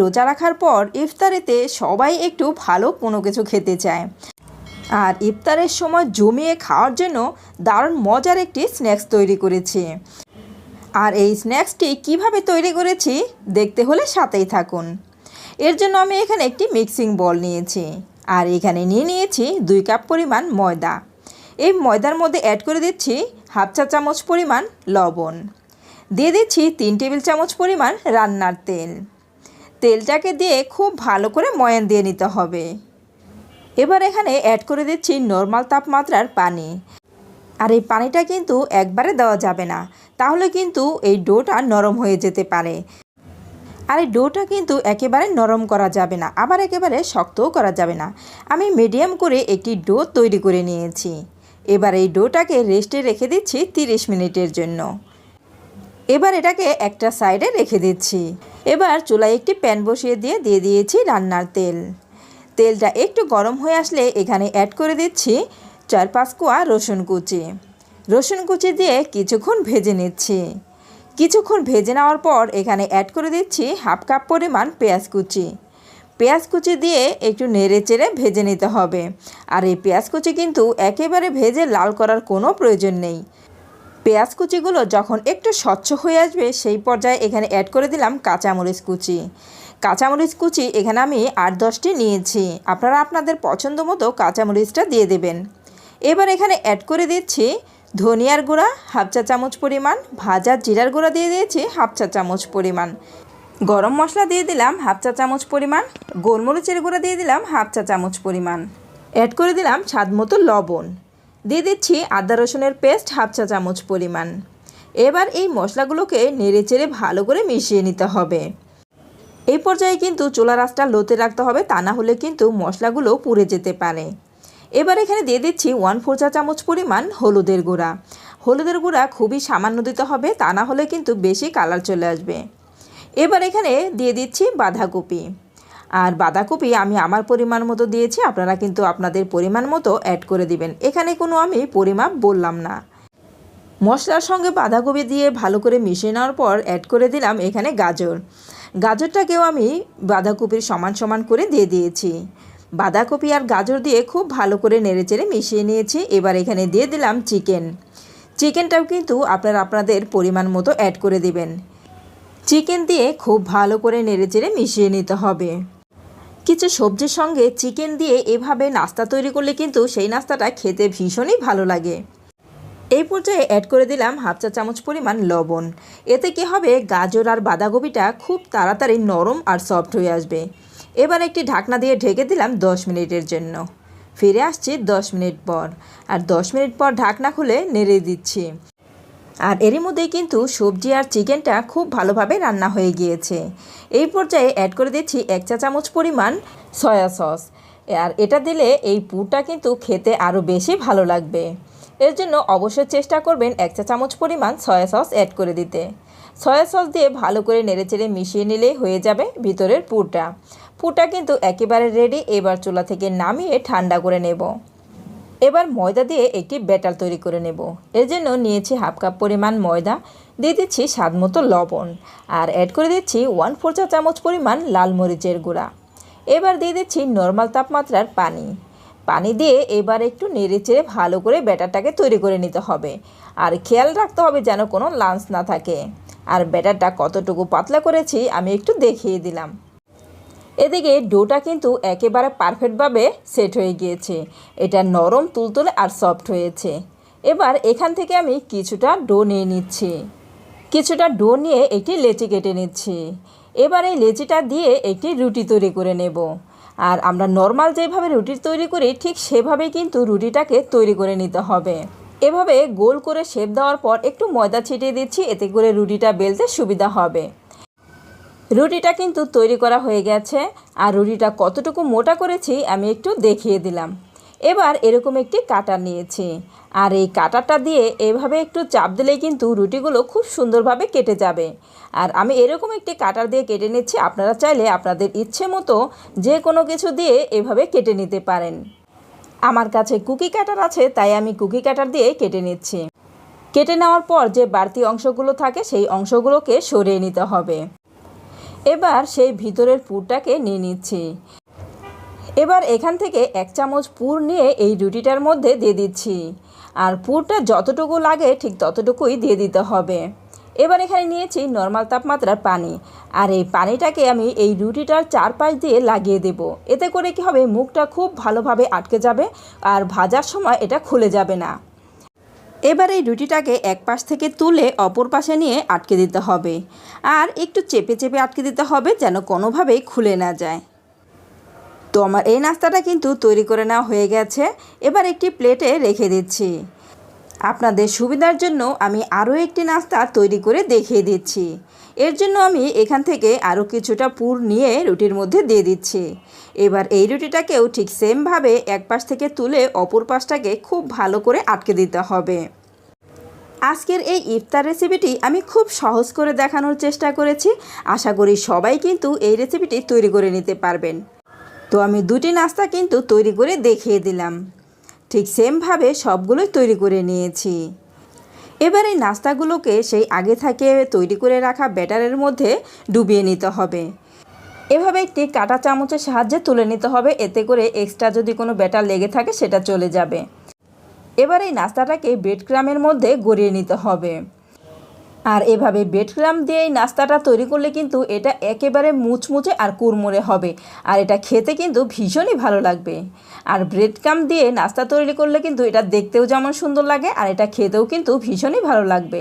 রোজা রাখার পর ইফতারেতে সবাই একটু ভালো কোনো কিছু খেতে চায়। আর ইফতারের সময় জমিয়ে খাওয়ার জন্য দারুণ মজার একটি স্ন্যাক্স তৈরি করেছি। আর এই স্ন্যাক্সটি কীভাবে তৈরি করেছি দেখতে হলে সাথেই থাকুন। এর জন্য আমি এখানে একটি মিক্সিং বল নিয়েছি। আর এখানে নিয়ে নিয়েছি দুই কাপ পরিমাণ ময়দা। এই ময়দার মধ্যে অ্যাড করে দিচ্ছি হাফ চা চামচ পরিমাণ লবণ। দিয়ে দিচ্ছি তিন টেবিল চামচ পরিমাণ রান্নার তেল। তেলটাকে দিয়ে খুব ভালো করে ময়ান দিয়ে নিতে হবে। এবার এখানে অ্যাড করে দিচ্ছি নর্মাল তাপমাত্রার পানি। আর এই পানিটা কিন্তু একবারে দেওয়া যাবে না। তাহলে কিন্তু এই ডোটা নরম হয়ে যেতে পারে। আর এই ডোটা কিন্তু একেবারে নরম করা যাবে না, আবার একেবারে শক্তও করা যাবে না। আমি মিডিয়াম করে একটি ডো তৈরি করে নিয়েছি। এবার এই ডোটাকে রেস্টে রেখে দিচ্ছি তিরিশ মিনিটের জন্য। এবার এটাকে একটা সাইডে রেখে দিচ্ছি। এবার চুলায় একটি প্যান বসিয়ে দিয়ে দিয়ে দিয়েছি রান্নার তেল। তেলটা একটু গরম হয়ে আসলে এখানে অ্যাড করে দিচ্ছি চার পাঁচ কোয়া রসুন কুচি। রসুন কুচি দিয়ে কিছুক্ষণ ভেজে নিচ্ছি। কিছুক্ষণ ভেজে নেওয়ার পর এখানে অ্যাড করে দিচ্ছি হাফ কাপ পরিমাণ পেঁয়াজ কুচি। পেঁয়াজ কুচি দিয়ে একটু নেড়ে চেড়ে ভেজে নিতে হবে। আর এই পেঁয়াজ কুচি কিন্তু একেবারে ভেজে লাল করার কোনো প্রয়োজন নেই। পেঁয়াজ কুচিগুলো যখন একটু স্বচ্ছ হয়ে আসবে, সেই পর্যায়ে এখানে অ্যাড করে দিলাম কাঁচামরিচ কুচি। কাঁচামরিচ কুচি এখানে আমি আট দশটি নিয়েছি। আপনারা আপনাদের পছন্দ মতো কাঁচামরিচটা দিয়ে দেবেন। এবার এখানে অ্যাড করে দিচ্ছি ধনিয়ার গুঁড়া, হাফ চা চামচ পরিমাণ, ভাজা জিরার গুঁড়া দিয়ে দিয়েছি হাফ চা চামচ পরিমাণ। গরম মশলা দিয়ে দিলাম হাফ চা চামচ পরিমাণ, গোলমরিচের গুঁড়া দিয়ে দিলাম হাফ চা চামচ পরিমাণ। অ্যাড করে দিলাম স্বাদ মতো লবণ। দিয়ে দিচ্ছি আদা রসুনের পেস্ট হাফ চা চামচ পরিমাণ। এবার এই মশলাগুলোকে নেড়ে চেড়ে ভালো করে মিশিয়ে নিতে হবে। এই পর্যায়ে কিন্তু চুলা রাসটা লোতে রাখতে হবে, তা না হলে কিন্তু মশলাগুলো পুড়ে যেতে পারে। এবার এখানে দিয়ে দিচ্ছি ওয়ান ফোর চা চামচ পরিমাণ হলুদের গুঁড়া। হলুদের গুঁড়া খুবই সামান্য দিতে হবে, তা না হলে কিন্তু বেশি কালার চলে আসবে। এবার এখানে দিয়ে দিচ্ছি বাঁধাকপি। আর বাঁধাকপি আমি আমার পরিমাণ মতো দিয়েছি, আপনারা কিন্তু আপনাদের পরিমাণ মতো অ্যাড করে দিবেন। এখানে কোনো আমি পরিমাপ বললাম না। মশলার সঙ্গে বাঁধাকপি দিয়ে ভালো করে মিশিয়ে নেওয়ার পর অ্যাড করে দিলাম এখানে গাজর। গাজরটাকেও আমি বাঁধাকপির সমান সমান করে দিয়ে দিয়েছি। বাঁধাকপি আর গাজর দিয়ে খুব ভালো করে নেড়েচেড়ে মিশিয়ে নিয়েছি। এবার এখানে দিয়ে দিলাম চিকেন। চিকেনটাও কিন্তু আপনারা আপনাদের পরিমাণ মতো অ্যাড করে দিবেন। চিকেন দিয়ে খুব ভালো করে নেড়েচেড়ে মিশিয়ে নিতে হবে। কিছু সবজির সঙ্গে চিকেন দিয়ে এভাবে নাস্তা তৈরি করলে কিন্তু সেই নাস্তাটা খেতে ভীষণই ভালো লাগে। এই পর্যায়ে অ্যাড করে দিলাম হাফ চা চামচ পরিমাণ লবণ। এতে কি হবে? গাজর আর বাঁধাকপিটা খুব তাড়াতাড়ি নরম আর সফট হয়ে আসবে। এবার একটি ঢাকনা দিয়ে ঢেকে দিলাম দশ মিনিটের জন্য। ফিরে আসছি দশ মিনিট পর। আর দশ মিনিট পর ঢাকনা খুলে নেড়ে দিচ্ছি। আর এরই মধ্যেই কিন্তু সবজি আর চিকেনটা খুব ভালোভাবে রান্না হয়ে গিয়েছে। এই পর্যায়ে অ্যাড করে দিচ্ছি এক চা চামচ পরিমাণ সয়া সস আর এটা দিলে এই পুরটা কিন্তু খেতে আরও বেশি ভালো লাগবে। এর জন্য অবশ্যই চেষ্টা করবেন এক চা চামচ পরিমাণ সয়া সস অ্যাড করে দিতে। সয়া সস দিয়ে ভালো করে নেড়েচেড়ে মিশিয়ে নিলেই হয়ে যাবে ভিতরের পুরটা। পুরটা কিন্তু একেবারে রেডি এবার চুলা থেকে নামিয়ে ঠান্ডা করে নেব। এবার ময়দা দিয়ে একটি ব্যাটার তৈরি করে নেব। এর জন্য নিয়েছি হাফ কাপ পরিমাণ ময়দা, দিয়ে দিচ্ছি স্বাদ মতো লবণ, আর অ্যাড করে দিচ্ছি ওয়ান ফোর চা চামচ পরিমাণ লাল মরিচের গুঁড়া। এবার দিয়ে দিচ্ছি নর্মাল তাপমাত্রার পানি। পানি দিয়ে এবার একটু নেড়ে চেড়ে ভালো করে ব্যাটারটাকে তৈরি করে নিতে হবে। আর খেয়াল রাখতে হবে যেন কোনো লাঞ্চ না থাকে। আর ব্যাটারটা কতটুকু পাতলা করেছি আমি একটু দেখিয়ে দিলাম। এদিকে ডোটা কিন্তু একেবারে পারফেক্টভাবে সেট হয়ে গিয়েছে। এটা নরম, তুলতুলে আর সফট হয়েছে। এবার এখান থেকে আমি কিছুটা ডো নিয়ে নিচ্ছি। কিছুটা ডো নিয়ে একটি লেচি কেটে নিচ্ছি। এবার এই লেচিটা দিয়ে একটি রুটি তৈরি করে নেব। আর আমরা নর্মাল যেভাবে রুটি তৈরি করি, ঠিক সেভাবেই কিন্তু রুটিটাকে তৈরি করে নিতে হবে। এভাবে গোল করে শেপ দেওয়ার পর একটু ময়দা ছিটিয়ে দিচ্ছি, এতে করে রুটিটা বেলতে সুবিধা হবে। রুটিটা কিন্তু তৈরি করা হয়ে গেছে, আর রুটিটা কতটুকু মোটা করেছি আমি একটু দেখিয়ে দিলাম। এবার এরকম একটি কাটার নিয়েছি, আর এই কাটারটা দিয়ে এভাবে একটু চাপ দিলেই কিন্তু রুটিগুলো খুব সুন্দরভাবে কেটে যাবে। আর আমি এরকম একটি কাটার দিয়ে কেটে নিচ্ছি, আপনারা চাইলে আপনাদের ইচ্ছে মতো যে কোনো কিছু দিয়ে এভাবে কেটে নিতে পারেন। আমার কাছে কুকি কাটার আছে, তাই আমি কুকি কাটার দিয়ে কেটে নিচ্ছি। কেটে নেওয়ার পর যে বাড়তি অংশগুলো থাকে, সেই অংশগুলোকে সরিয়ে নিতে হবে। এবার সেই ভিতরের পুরটাকে নিয়ে নিচ্ছি। এবার এখান থেকে এক চামচ পুর নিয়ে এই রুটিটার মধ্যে দিয়ে দিচ্ছি। আর পুরটা যতটুকু লাগে ঠিক ততটুকুই দিয়ে দিতে হবে। এবার এখানে নিয়েছি নর্মাল তাপমাত্রার পানি। আর এই পানিটাকে আমি এই রুটিটার চারপাশ দিয়ে লাগিয়ে দেব। এতে করে কি হবে, মুখটা খুব ভালোভাবে আটকে যাবে আর ভাজার সময় এটা খুলে যাবে না। এবার এই রুটিটাকে এক পাশ থেকে তুলে অপর পাশে নিয়ে আটকে দিতে হবে। আর একটু চেপে চেপে আটকে দিতে হবে যেন কোনোভাবেই খুলে না যায়। তো আমার এই নাস্তাটা কিন্তু তৈরি করে নেওয়া হয়ে গেছে। এবার একটি প্লেটে রেখে দিচ্ছি। আপনাদের সুবিধার জন্য আমি আরও একটি নাস্তা তৈরি করে দেখিয়ে দিচ্ছি। এর জন্য আমি এখান থেকে আরও কিছুটা পুর নিয়ে রুটির মধ্যে দিয়ে দিচ্ছি। এবার এই রুটিটাকেও ঠিক সেমভাবে এক পাশ থেকে তুলে অপর পাশটাকে খুব ভালো করে আটকে দিতে হবে। আজকের এই ইফতার রেসিপিটি আমি খুব সহজ করে দেখানোর চেষ্টা করেছি। আশা করি সবাই কিন্তু এই রেসিপিটি তৈরি করে নিতে পারবেন। তো আমি দুটি নাস্তা কিন্তু তৈরি করে দেখিয়ে দিলাম। ঠিক সেমভাবে সবগুলোই তৈরি করে নিয়েছি। এবার এই নাস্তাগুলোকে সেই আগে থেকে তৈরি করে রাখা ব্যাটারের মধ্যে ডুবিয়ে নিতে হবে। এভাবে একটি কাটা চামচের সাহায্যে তুলে নিতে হবে, এতে করে এক্সট্রা যদি কোনো ব্যাটার লেগে থাকে সেটা চলে যাবে। এবার এই নাস্তাটাকে ব্রেড ক্রামের মধ্যে গড়িয়ে নিতে হবে। আর এভাবে বেডক্রাম দিয়ে এই নাস্তাটা তৈরি করলে কিন্তু এটা একেবারে মুচমুচে আর কুরমুরে হবে। আর এটা খেতে কিন্তু ভীষণই ভালো লাগবে। আর ব্রেড ক্রাম দিয়ে নাস্তা তৈরি করলে কিন্তু এটা দেখতেও যেমন সুন্দর লাগে আর এটা খেতেও কিন্তু ভীষণই ভালো লাগবে।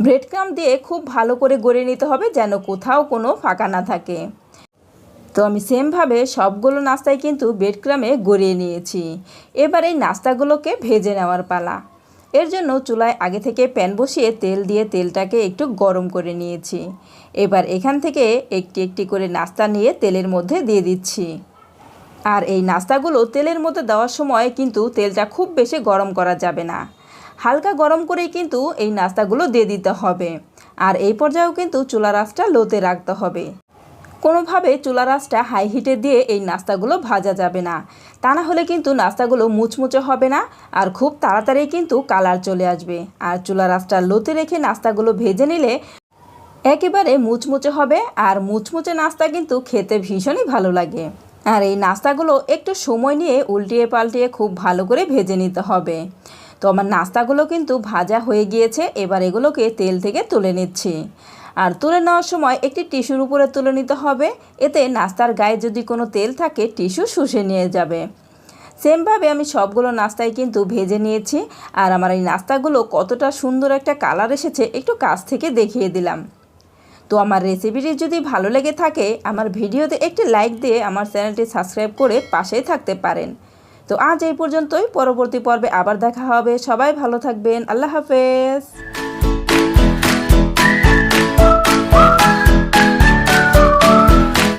ব্রেড ক্রাম দিয়ে খুব ভালো করে গড়ে নিতে হবে যেন কোথাও কোনো ফাঁকা না থাকে। তো আমি সেমভাবে সবগুলো নাস্তায় কিন্তু ব্রেড ক্রামে গড়িয়ে নিয়েছি। এবার এই নাস্তাগুলোকে ভেজে নেওয়ার পালা। এর জন্য চুলায় আগে থেকে প্যান বসিয়ে তেল দিয়ে তেলটাকে একটু গরম করে নিয়েছি। এবার এখান থেকে একটি একটি করে নাস্তা নিয়ে তেলের মধ্যে দিয়ে দিচ্ছি। আর এই নাস্তাগুলো তেলের মধ্যে দেওয়ার সময় কিন্তু তেলটা খুব বেশি গরম করা যাবে না। হালকা গরম করেই কিন্তু এই নাস্তাগুলো দিয়ে দিতে হবে। আর এই পর্যায়েও কিন্তু চুলা রাসটা লোতে রাখতে হবে। কোনোভাবে চুলা রাসটা হাই হিটে দিয়ে এই নাস্তাগুলো ভাজা যাবে না। তা না হলে কিন্তু নাস্তাগুলো মুচমুচে হবে না আর খুব তাড়াতাড়ি কিন্তু কালার চলে আসবে। আর চুলা রাসটা লোতে রেখে নাস্তাগুলো ভেজে নিলে একেবারে মুচমুচে হবে আর মুচমুচে নাস্তা কিন্তু খেতে ভীষণই ভালো লাগে। আর এই নাস্তাগুলো একটু সময় নিয়ে উল্টিয়ে পাল্টিয়ে খুব ভালো করে ভেজে নিতে হবে। তো আমার নাস্তাগুলো কিন্তু ভাজা হয়ে গিয়েছে, এবার এগুলোকে তেল থেকে তুলে নিচ্ছি। আর তুলে নেওয়ার সময় একটি টিস্যুর উপরে তুলে নিতে হবে। এতে নাস্তার গায়ে যদি কোনো তেল থাকে, টিস্যু শুষে নিয়ে যাবে। সেমভাবে আমি সবগুলো নাস্তায় কিন্তু ভেজে নিয়েছি আর আমার এই নাস্তাগুলো কতটা সুন্দর একটা কালার এসেছে একটু কাছ থেকে দেখিয়ে দিলাম। তো আমার রেসিপিটি যদি ভালো লেগে থাকে, আমার ভিডিওতে একটি লাইক দিয়ে আমার চ্যানেলটি সাবস্ক্রাইব করে পাশেই থাকতে পারেন। তো আজ এই পর্যন্তই, পরবর্তী পর্বে আবার দেখা হবে। সবাই ভালো থাকবেন। আল্লাহ হাফেজ।